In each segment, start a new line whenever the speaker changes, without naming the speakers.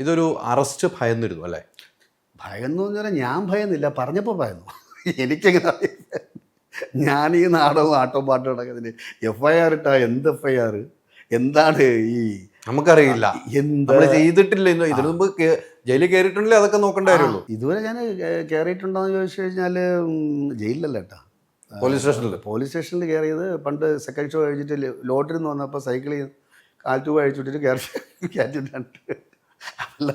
ഇതൊരു അറസ്റ്റ് ഭയന്നിരുന്നു അല്ലേ?
ഭയന്നു എന്ന് പറഞ്ഞാൽ ഞാൻ ഭയന്നില്ല പറഞ്ഞപ്പോൾ ഭയന്നു. എനിക്കെങ്ങനെ ഞാൻ ഈ നാടകവും ആട്ടവും പാട്ടും നടക്കുന്നതിന് എഫ് ഐ ആർ ഇട്ടാ എന്ത് എഫ് ഐ ആർ എന്താണ് ഈ
നമുക്കറിയില്ല.
എന്താ?
ചെയ്തിട്ടില്ല ഇതിനു മുമ്പ് ജയിലിൽ കയറിയിട്ടുണ്ടെങ്കിൽ അതൊക്കെ നോക്കേണ്ട കാര്യമുള്ളൂ
ഇതുവരെ ഞാൻ കയറിയിട്ടുണ്ടോ എന്ന് ചോദിച്ചു കഴിഞ്ഞാൽ ജയിലിലല്ല കേട്ടാ.
പോലീസ് സ്റ്റേഷനിൽ
പോലീസ് സ്റ്റേഷനിൽ കയറിയത് പണ്ട് സെക്കൻഡ് ഷോ കഴിച്ചിട്ട് ലോട്ടറി നിന്ന് വന്നപ്പോൾ സൈക്കിളിൽ കാൽറ്റു കഴിച്ചിട്ട് കയറി കയറ്റിട്ടുണ്ട് അല്ല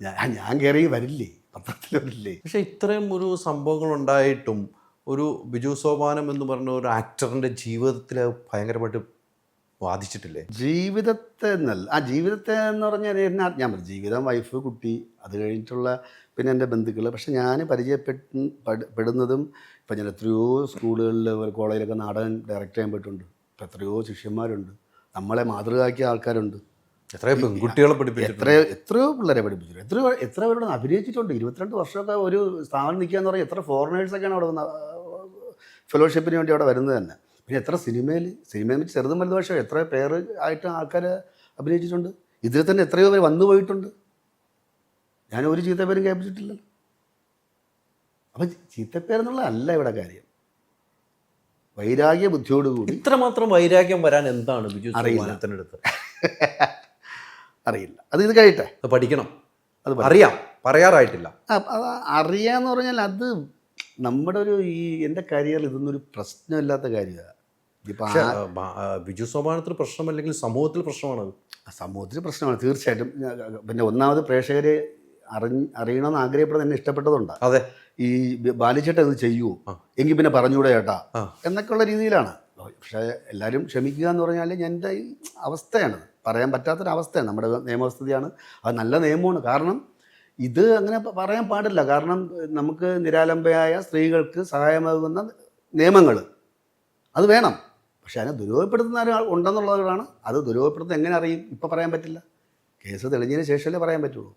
ഞാൻ ഞാൻ കയറി വരില്ലേ? പത്രത്തിൽ വരില്ലേ
പക്ഷെ ഇത്രയും ഒരു സംഭവങ്ങൾ ഉണ്ടായിട്ടും ഒരു ബിജു സോപാനം എന്ന് പറഞ്ഞ ഒരു ആക്ടറിന്റെ ജീവിതത്തിൽ ഭയങ്കരമായിട്ട് ബാധിച്ചിട്ടില്ലേ?
ജീവിതത്തെ എന്നല്ല ആ ജീവിതത്തെ എന്ന് പറഞ്ഞാൽ എന്നാ ഞാൻ പറഞ്ഞു ജീവിതം വൈഫ് കുട്ടി അത് കഴിഞ്ഞിട്ടുള്ള പിന്നെ എന്റെ ബന്ധുക്കൾ. പക്ഷെ ഞാൻ പരിചയപ്പെട്ട് പെട്- പെടുന്നതും ഇപ്പം ഞാൻ എത്രയോ സ്കൂളുകളിൽ കോളേജിലൊക്കെ നാടകം ഡയറക്റ്റ് ചെയ്യാൻ പറ്റുന്നുണ്ട് ഇപ്പം എത്രയോ ശിഷ്യന്മാരുണ്ട്. നമ്മളെ മാതൃകയാക്കിയ ആൾക്കാരുണ്ട്.
എത്രയോ പെൺകുട്ടികളെ
എത്രയോ എത്രയോ പിള്ളേരെ പഠിപ്പിച്ചു എത്രയോ എത്ര പേരോട് അഭിനയിച്ചിട്ടുണ്ട്. ഇരുപത്തിരണ്ട് വർഷമൊക്കെ ഒരു സ്ഥാപനം നിൽക്കുക എന്ന് പറഞ്ഞാൽ എത്ര ഫോറിനേഴ്സൊക്കെയാണ് അവിടെ വന്ന ഫെലോഷിപ്പിന് വേണ്ടി അവിടെ വരുന്നത് തന്നെ. പിന്നെ എത്ര സിനിമയിൽ സിനിമയിൽ വെച്ച് ചെറുതും വലുത് പക്ഷേ എത്ര പേര് ആയിട്ട് ആൾക്കാർ അഭിനയിച്ചിട്ടുണ്ട്. ഇതിൽ തന്നെ എത്രയോ പേര് വന്നു പോയിട്ടുണ്ട്. ഞാൻ ഒരു ചീത്തപ്പേരും കേൾപ്പിച്ചിട്ടില്ലല്ലോ. അപ്പം ചീത്തപ്പേരെന്നുള്ള അല്ല ഇവിടെ കാര്യം. വൈരാഗ്യ ബുദ്ധിയോടുകൂടി
ഇത്രമാത്രം വൈരാഗ്യം വരാൻ എന്താണ് ബിജു
അറിയില്ല. അറിയില്ല. അത് ഇത് കഴിയട്ടെ?
അത് പഠിക്കണം.
അത്
അറിയാം. പറയാറായിട്ടില്ല.
അറിയാന്ന് പറഞ്ഞാൽ അത് നമ്മുടെ ഒരു ഈ എന്റെ കരിയർ ഇതൊന്നൊരു ഒരു പ്രശ്നമില്ലാത്ത കാര്യമാണ്
ബിജു സോപാനത്തിന് പ്രശ്നമല്ലെങ്കിൽ സമൂഹത്തിൽ പ്രശ്നമാണത്.
സമൂഹത്തിൽ പ്രശ്നമാണ് തീർച്ചയായിട്ടും. പിന്നെ ഒന്നാമത് പ്രേക്ഷകരെ അറിഞ്ഞ് അറിയണമെന്ന് ആഗ്രഹപ്പെടുന്ന എന്നെ ഇഷ്ടപ്പെട്ടതുണ്ട്.
അതെ.
ഈ ബാലിച്ചേട്ട ഇത് ചെയ്യുമോ
ആ.
എങ്കിൽ പിന്നെ പറഞ്ഞൂടെ ചേട്ടാ. എന്നൊക്കെയുള്ള രീതിയിലാണ്. പക്ഷേ എല്ലാവരും ക്ഷമിക്കുക എന്ന് പറഞ്ഞാൽ എന്റെ ഈ അവസ്ഥയാണ്. പറയാൻ പറ്റാത്തൊരവസ്ഥയാണ്. നമ്മുടെ നിയമവസ്ഥയാണ് അത് നല്ല നിയമമാണ്. കാരണം ഇത് അങ്ങനെ പറയാൻ പാടില്ല. കാരണം നമുക്ക് നിരാലംബയായ സ്ത്രീകൾക്ക് സഹായമാകുന്ന നിയമങ്ങൾ. അത് വേണം. പക്ഷെ അതിനെ ദുരുപയോഗപ്പെടുത്തുന്ന ഒരാൾ ഉണ്ടെന്നുള്ളതാണ്. അത് ദുരുപയോഗപ്പെടുത്തുന്നത് എങ്ങനെ അറിയും? ഇപ്പം പറയാൻ പറ്റില്ല. കേസ് തെളിഞ്ഞതിന് ശേഷമല്ലേ പറയാൻ പറ്റുള്ളൂ.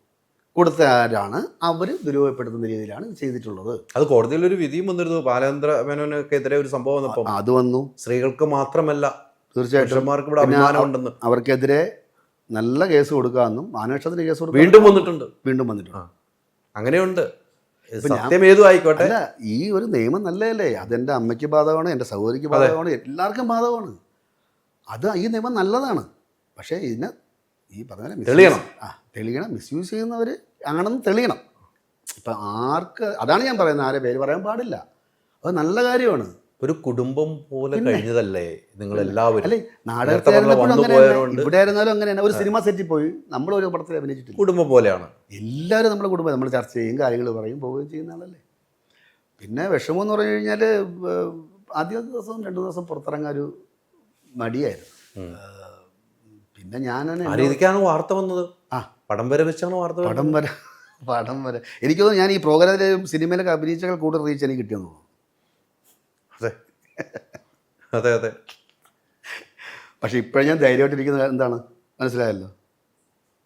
കൊടുത്ത ആരാണ് അവർ ദുരുപയോഗപ്പെടുത്തുന്ന രീതിയിലാണ് ചെയ്തിട്ടുള്ളത്.
അത് കോടതിയിൽ ഒരു വിധിയും വന്നിരുന്നു. ബാലേന്ദ്ര മേനോനെതിരെ ഒരു സംഭവം വന്നപ്പോൾ
അത് വന്നു.
സ്ത്രീകൾക്ക് മാത്രമല്ല
തീർച്ചയായിട്ടും. അവർക്കെതിരെ നല്ല കേസ് കൊടുക്കാമെന്നും മാനനഷ്ടത്തിന് കേസ് കൊടുക്കുക
വീണ്ടും വന്നിട്ടുണ്ട്.
വീണ്ടും വന്നിട്ടുണ്ട്.
അങ്ങനെയുണ്ട്. സത്യം ഏതു ആയിക്കോട്ടെ.
ഈ ഒരു നിയമം നല്ലതല്ലേ? അതെന്റെ അമ്മയ്ക്ക് ബാധകമാണ് എന്റെ സഹോദരിക്ക് ബാധകമാണ് എല്ലാവർക്കും ബാധകമാണ്. അത് ഈ നിയമം നല്ലതാണ്. പക്ഷേ ഇതിനെ ഈ പറഞ്ഞ
തെളിയണം.
ആ തെളിയണം മിസ്യൂസ് ചെയ്യുന്നവർ ആണെന്ന് തെളിയണം. ഇപ്പം ആർക്ക് അതാണ് ഞാൻ പറയുന്നത് ആരെ പേര് പറയാൻ പാടില്ല. അത് നല്ല കാര്യമാണ്.
ഒരു കുടുംബം പോലെ കഴിഞ്ഞതല്ലേ നിങ്ങൾ എല്ലാവരും
അല്ലേ?
നാടകത്തിൽ.
ഇവിടെ ആയിരുന്നാലും അങ്ങനെയാണ്. ഒരു സിനിമ സെറ്റിൽ പോയി നമ്മൾ ഒരു പടത്തിൽ അഭിനയിച്ചിട്ടില്ല.
കുടുംബം പോലെയാണ്.
എല്ലാവരും നമ്മുടെ കുടുംബം നമ്മൾ ചർച്ച ചെയ്യും കാര്യങ്ങൾ പറയും പോവുകയും ചെയ്യുന്ന ആളല്ലേ. പിന്നെ വിഷമം എന്ന് പറഞ്ഞു കഴിഞ്ഞാൽ ആദ്യ ദിവസം രണ്ട് ദിവസം പുറത്തിറങ്ങാൻ ഒരു മടിയായിരുന്നു. ഞാൻ
രീതിക്കാണ് വാർത്ത വന്നത്.
ആ.
പടം വരെ വെച്ചാണ് വാർത്ത.
പടം വരെ പടം വരെ. എനിക്ക് തോന്നുന്നു ഞാൻ ഈ പ്രോഗ്രാമിലെ സിനിമയിലൊക്കെ അഭിനയിച്ചകൾ കൂടുതൽ റീച്ച് എനിക്ക് കിട്ടിയെന്ന്
അതെ. അതെ അതെ.
പക്ഷെ ഇപ്പോഴും ഞാൻ ധൈര്യമായിട്ടിരിക്കുന്നത് എന്താണ്? മനസ്സിലായല്ലോ.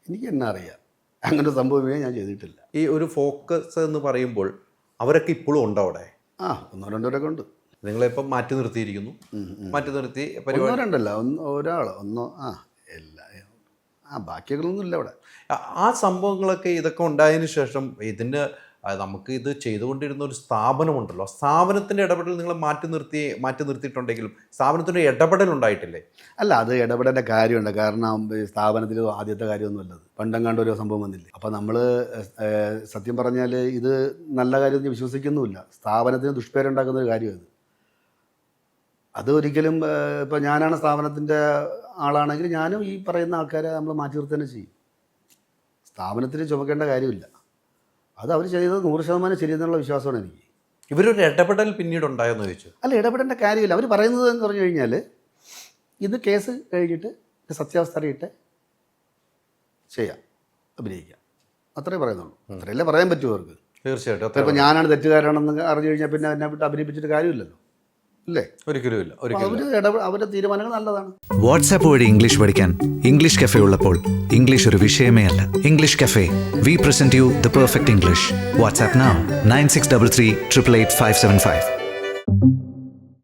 എനിക്ക് എന്നാ അറിയാം. അങ്ങനെ സംഭവമേ ഞാൻ ചെയ്തിട്ടില്ല.
ഈ ഒരു ഫോക്കസ് എന്ന് പറയുമ്പോൾ അവരൊക്കെ ഇപ്പോഴും ഉണ്ടോ അവിടെ?
ആ ഒന്നോ രണ്ടോ പേരൊക്കെ ഉണ്ട്.
നിങ്ങളിപ്പം മാറ്റി നിർത്തിയിരിക്കുന്നു. മാറ്റി നിർത്തി
ഒന്നോ
പരിപാടി
രണ്ടല്ല ഒന്നോ ഒരാൾ ഒന്നോ ആ. ആ ബാക്കിയൊന്നും ഇല്ല അവിടെ.
ആ- സംഭവങ്ങളൊക്കെ ഇതൊക്കെ ഉണ്ടായതിനു ശേഷം ഇതിന് നമുക്ക് ഇത് ചെയ്തുകൊണ്ടിരുന്ന ഒരു സ്ഥാപനമുണ്ടല്ലോ. സ്ഥാപനത്തിന്റെ ഇടപെടൽ നിങ്ങൾ മാറ്റി നിർത്തി മാറ്റി നിർത്തിയിട്ടുണ്ടെങ്കിലും സ്ഥാപനത്തിന്റെ ഇടപെടൽ ഉണ്ടായിട്ടില്ലേ?
അല്ല അത് ഇടപെടേണ്ട കാര്യമുണ്ട്. കാരണം സ്ഥാപനത്തിൽ ആദ്യത്തെ കാര്യമൊന്നും അല്ലത്. പണ്ടെങ്ങാണ്ട് ഒരു സംഭവം വന്നില്ലേ? അപ്പോൾ നമ്മൾ സത്യം പറഞ്ഞാൽ ഇത് നല്ല കാര്യം വിശ്വസിക്കുന്നുമില്ല. സ്ഥാപനത്തിന് ദുഷ്പേരുണ്ടാക്കുന്ന ഒരു കാര്യം അത് അത് ഒരിക്കലും ഇപ്പോൾ ഞാനാണ് സ്ഥാപനത്തിന്റെ ആളാണെങ്കിൽ ഞാനും ഈ പറയുന്ന ആൾക്കാരെ നമ്മൾ മാറ്റി നിർത്തന്നെ ചെയ്യും. സ്ഥാപനത്തിന് ചുമക്കേണ്ട കാര്യമില്ല. അത് അവർ ചെയ്തത് നൂറ് ശതമാനം ശരിയെന്നുള്ള വിശ്വാസമാണ് എനിക്ക്.
ഇവരൊരു ഇടപെടൽ പിന്നീട് ഉണ്ടായെന്ന് ചോദിച്ചു.
അല്ല ഇടപെടേണ്ട കാര്യമില്ല. അവർ പറയുന്നത് എന്ന് പറഞ്ഞു കഴിഞ്ഞാൽ ഇത് കേസ് കഴിഞ്ഞിട്ട് സത്യാവസ്ഥ അറിയിട്ട് ചെയ്യാം അഭിനയിക്കാം. അത്രേ പറയുന്നുള്ളൂ. അത്രയല്ലേ പറയാൻ പറ്റുമോ അവർക്ക്.
തീർച്ചയായിട്ടും
അപ്പോൾ ഞാനാണ് തെറ്റുകാരാണെന്ന് അറിഞ്ഞു കഴിഞ്ഞാൽ പിന്നെ എന്നെ വിട്ട് അഭിനയിപ്പിച്ചിട്ട് കാര്യമില്ലല്ലോ. അല്ലേ
ഒരിക്കലും ഇല്ല ഒരിക്കലും
അവർ ഇടപെ അവരുടെ തീരുമാനങ്ങൾ നല്ലതാണ്.
വാട്സാപ്പ് വഴി ഇംഗ്ലീഷ് പഠിക്കാൻ ഇംഗ്ലീഷ് കഫേ ഉള്ളപ്പോൾ ഇംഗ്ലീഷ് ഒരു വിഷയമേ അല്ല. English cafe we present you the perfect English WhatsApp nine six double three triple eight five seven five